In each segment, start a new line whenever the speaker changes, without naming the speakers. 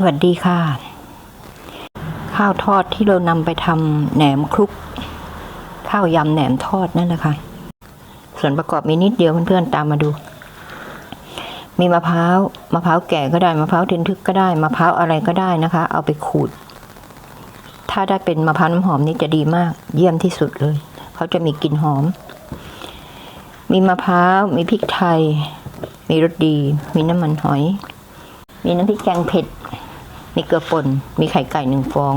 สวัสดีค่ะ ข้าวทอดที่เรานำไปทำแหนมคลุก ข้าวยำแหนมทอดนั่นแหละค่ะส่วนประกอบมีนิดเดียวเพื่อนๆตามมาดู มีมะพร้าวมะพร้าวแก่ก็ได้มะพร้าวเทนทึกก็ได้มะพร้าวอะไรก็ได้นะคะ เอาไปขูด ถ้าได้เป็นมะพร้าวน้ำหอมนี่จะดีมาก เยี่ยมที่สุดเลยเขาจะมีกลิ่นหอม มีมะพร้าวมีพริกไทย มีรสดี มีน้ำมันหอยมีน้ำพริกแกงเผ็ด มีเกลือป่น มีไข่ไก่หนึ่งฟอง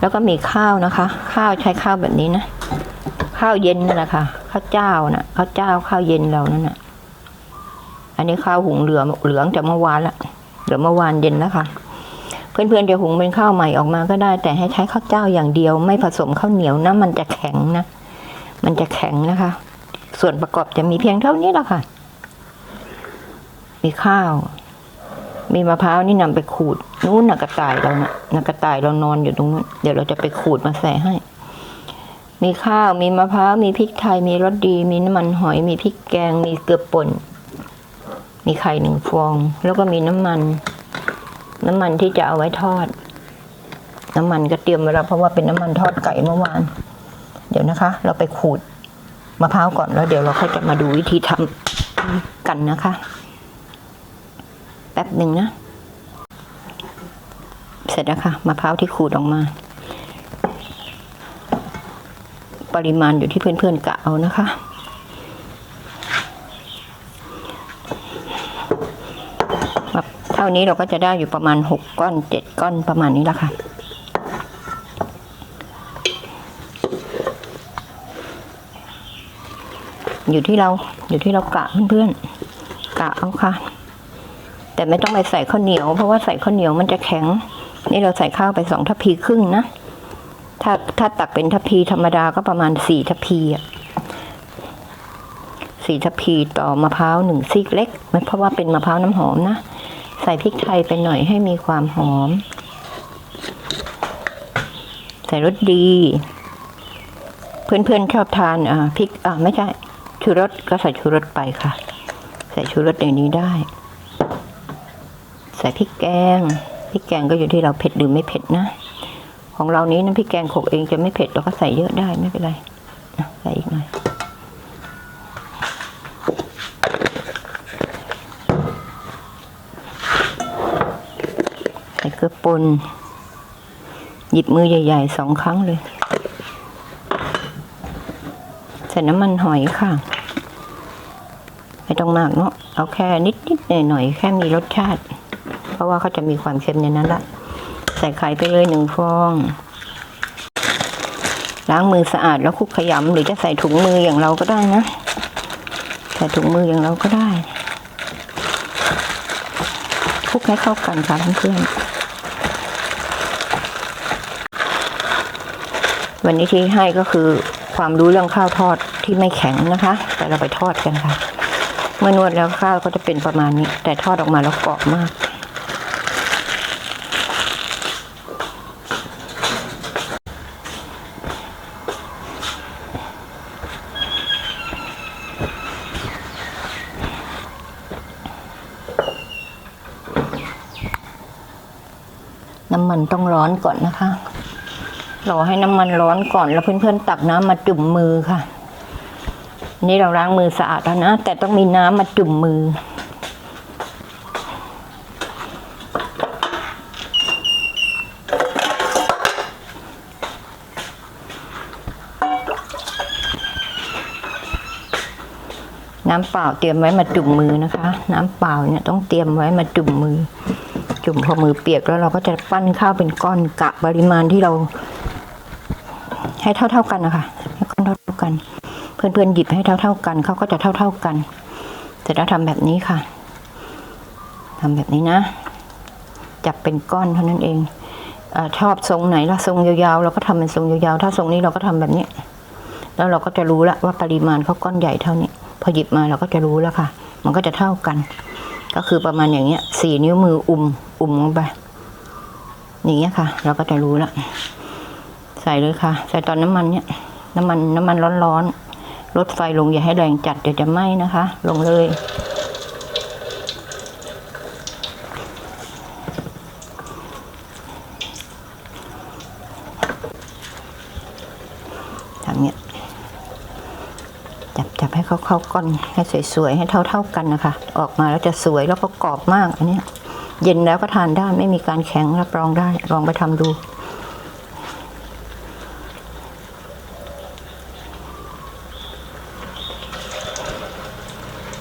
แล้วก็มีข้าวนะคะ ข้าวใช้ข้าวแบบนี้นะ ข้าวเย็นนั่นแหละค่ะ ข้าวเจ้านะข้าวเจ้าข้าวเย็นเรานั่นน่ะ อันนี้ข้าวหุงเหลืองเหลืองจากเมื่อวานละเหลือเมื่อวานเย็นแล้วค่ะ เพื่อนๆจะหุงเป็นข้าวใหม่ออกมาก็ได้ แต่ให้ใช้ข้าวเจ้าอย่างเดียว ไม่ผสมข้าวเหนียวนะ มันจะแข็งนะ มันจะแข็งนะคะ ส่วนประกอบจะมีเพียงเท่านี้แหละค่ะ มีข้าว มีมะพร้าวนี่นำไปขูดนู้นน่ะกระต่ายเรานะ่ะน่ะกระต่ายเรานอนอยู่ตรงนู้นเดี๋ยวเราจะไปขูดมาใส่ให้ มีข้าวมีมะพร้าวมีพริกไทยมีรสดี มีน้ำมันหอย มีพริกแกง มีเกลือป่น มีไข่หนึ่งฟอง แล้วก็มีน้ำมัน น้ำมันที่จะเอาไว้ทอด น้ำมันก็เตรียมไว้แล้วเพราะว่าเป็นน้ำมันทอดไก่เมื่อวาน เดี๋ยวนะคะ เราไปขูดมะพร้าวก่อนแล้วเดี๋ยวเราค่อยจะมาดูวิธีทำกันนะคะ แป๊บหนึ่งนะ เสร็จแล้วค่ะมะพร้าวที่ขูดออกมา ปริมาณอยู่ที่เพื่อนๆกะเอานะคะแบบเท่านี้เราก็จะได้อยู่ประมาณหกก้อนเจ็ดก้อนประมาณนี้ละค่ะอยู่ที่เราอยู่ที่เรากะเพื่อนๆกะเอาค่ะ แต่ไม่ต้องไปใส่ข้าวเหนียว เพราะว่าใส่ข้าวเหนียวมันจะแข็ง นี่เราใส่ข้าวไปสองทัพพีครึ่งนะ ถ้าถ้าตักเป็นทัพพีธรรมดาก็ประมาณสี่ทัพพีอะสี่ทัพพีต่อมะพร้าวหนึ่งซีกเล็กมันเพราะว่าเป็นมะพร้าวน้ำหอมนะ ใส่พริกไทยไปหน่อยให้มีความหอม ใส่รสดี เพื่อนๆชอบทานอ่าพริกอ่าไม่ใช่ชูรสก็ใส่ชูรสไปค่ะ ใส่ชูรสในนี้ได้ ส่พริกแกงพริกแกงก็อยู่ที่เราเผ็ดหรือไม่เผ็ดนะ ของเรานี้น้ำพริกแกงโขกเองจะไม่เผ็ดเราก็ใส่เยอะได้ไม่เป็นไรใส่อีกหน่อยใส่เกลือป่นหยิบมือใหญ่ๆสองครั้งเลย ใส่น้ำมันหอยค่ะ ไม่ต้องมากเนาะเอาแค่นิดๆหน่อยๆแค่มีรสชาติ เพราะว่าเขาจะมีความเค็มในนั้นละใส่ไข่ไปเลยหนึ่งฟอง ล้างมือสะอาดแล้วคลุกขยำหรือจะใส่ถุงมืออย่างเราก็ได้นะ ใส่ถุงมืออย่างเราก็ได้คลุกให้เข้ากันค่ะเพื่อนวันนี้ที่ให้ก็คือความรู้เรื่องข้าวทอดที่ไม่แข็งนะคะ แต่เราไปทอดกันค่ะ เมื่อนวดแล้วข้าวก็จะเป็นประมาณนี้ แต่ทอดออกมาแล้วกรอบมาก น้ำมันต้องร้อนก่อนนะคะ รอให้น้ำมันร้อนก่อนแล้วเพื่อนๆตักน้ำมาจุ่มมือค่ะ นี่เราล้างมือสะอาดแล้วนะ แต่ต้องมีน้ำมาจุ่มมือ น้ำเปล่าเตรียมไว้มาจุ่มมือนะคะ น้ำเปล่าเนี่ยต้องเตรียมไว้มาจุ่มมือ จุ่มพอมือเปียกแล้วเราก็จะปั้นข้าวเป็นก้อนกะปริมาณที่เรา ให้เท่าๆกันนะคะให้ก้อนเท่ากัน เพื่อนๆหยิบให้เท่าๆกันเขาก็จะเท่า ๆกันเสร็จแล้วทำแบบนี้ค่ะทำแบบนี้นะ จับเป็นก้อนเท่านั้นเองอชอบทรงไหนล่ะทรงยาวๆเราก็ทำเป็นทรงยาวๆถ้าทรงนี้เราก็ทำแบบนี้ แล้วเราก็จะรู้ละว่าปริมาณเขาก้อนใหญ่เท่านี้พอหยิบมาเราก็จะรู้แล้วค่ะ มันก็จะเท่ากัน ก็คือประมาณอย่างเงี้ยสี่นิ้วมืออุ่มอุ่มลงไปอย่างเงี้ยค่ะ เราก็จะรู้ละใส่เลยค่ะ ใส่ตอนน้ำมันเนี้ยน้ำมันน้ำมันร้อนๆลดไฟลงอย่าให้แรงจัดเดี๋ยวจะไหม้นะคะ ลงเลย เนี่ย จับจับให้ เขาเข้าก้อนให้สวยๆให้เท่า ๆกันนะคะ ออกมาแล้วจะสวยแล้วก็กรอบมากอันนี้เย็นแล้วก็ทานได้ไม่มีการแข็งรับรองได้ลองไปทำดู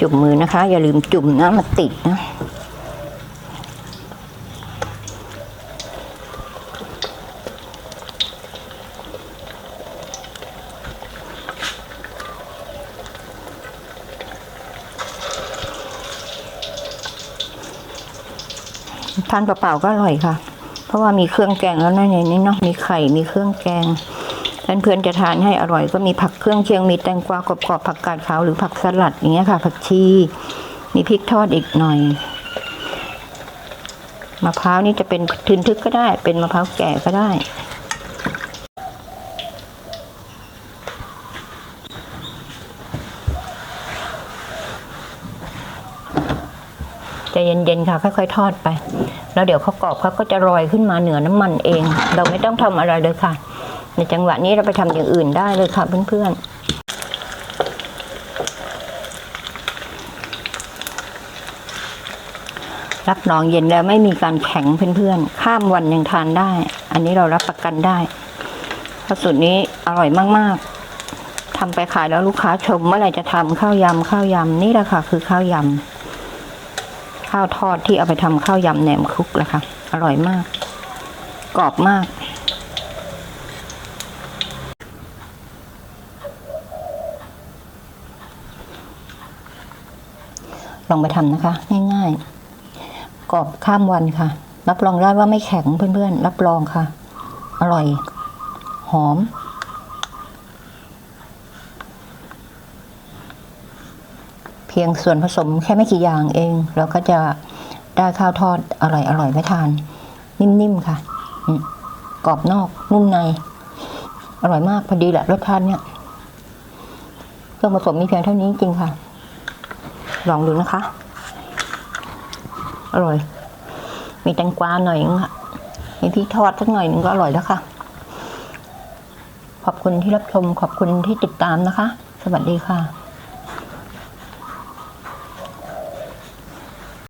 จุ่มมือนะคะ อย่าลืมจุ่มนะมันติดนะ ทานเปล่าๆก็อร่อยค่ะ เพราะว่ามีเครื่องแกงแล้วในนี้เนาะมีไข่มีเครื่องแกงเพื่อนๆจะทานให้อร่อยก็มีผักเครื่องเคียงมีแตงกวากรอบๆผักกาดขาวหรือผักสลัดอย่างเงี้ยค่ะ ผักชีมีพริกทอดอีกหน่อยมะพร้าวนี่จะเป็นทึนทึกก็ได้ เป็นมะพร้าวแก่ก็ได้ เย็นๆค่ะค่อยๆทอดไป แล้วเดี๋ยวเขากรอบเขาก็จะลอยขึ้นมาเหนือน้ำมันเอง เราไม่ต้องทำอะไรเลยค่ะ ในจังหวะนี้เราไปทำอย่างอื่นได้เลยค่ะเพื่อนๆรับรองเย็นแล้วไม่มีการแข็งเพื่อนๆ ข้ามวันยังทานได้ อันนี้เรารับประกันได้เพราะสูตรนี้อร่อยมากๆ ทำไปขายแล้วลูกค้าชมเมื่อไหร่จะทำข้าวยำข้าวยำนี่แหละค่ะคือข้าวยำ ข้าวทอดที่เอาไปทำข้าวยำแหนมคลุกแหละคะ อร่อยมาก กรอบมาก ลองไปทำนะคะ ง่ายๆ กรอบข้ามวันค่ะ รับรองได้ว่าไม่แข็งเพื่อนๆ รับรองค่ะ อร่อย หอม พียงส่วนผสมแค่ไม่กี่อย่างเอง เราก็จะได้ข้าวทอดอร่อยอร่อยไม่ทาน นิ่มๆค่ะกรอบนอกนุ่มใน อร่อยมากพอดีแหละรสชาติเนี่ยเครื่องผสมมีเพียงเท่านี้จริงค่ะ ลองดูนะคะ อร่อย มีแตงกวาหน่อยนึงค่ะมีพริกทอดสักหน่อยนึงก็อร่อยแล้วค่ะ ขอบคุณที่รับชมขอบคุณที่ติดตามนะคะ สวัสดีค่ะ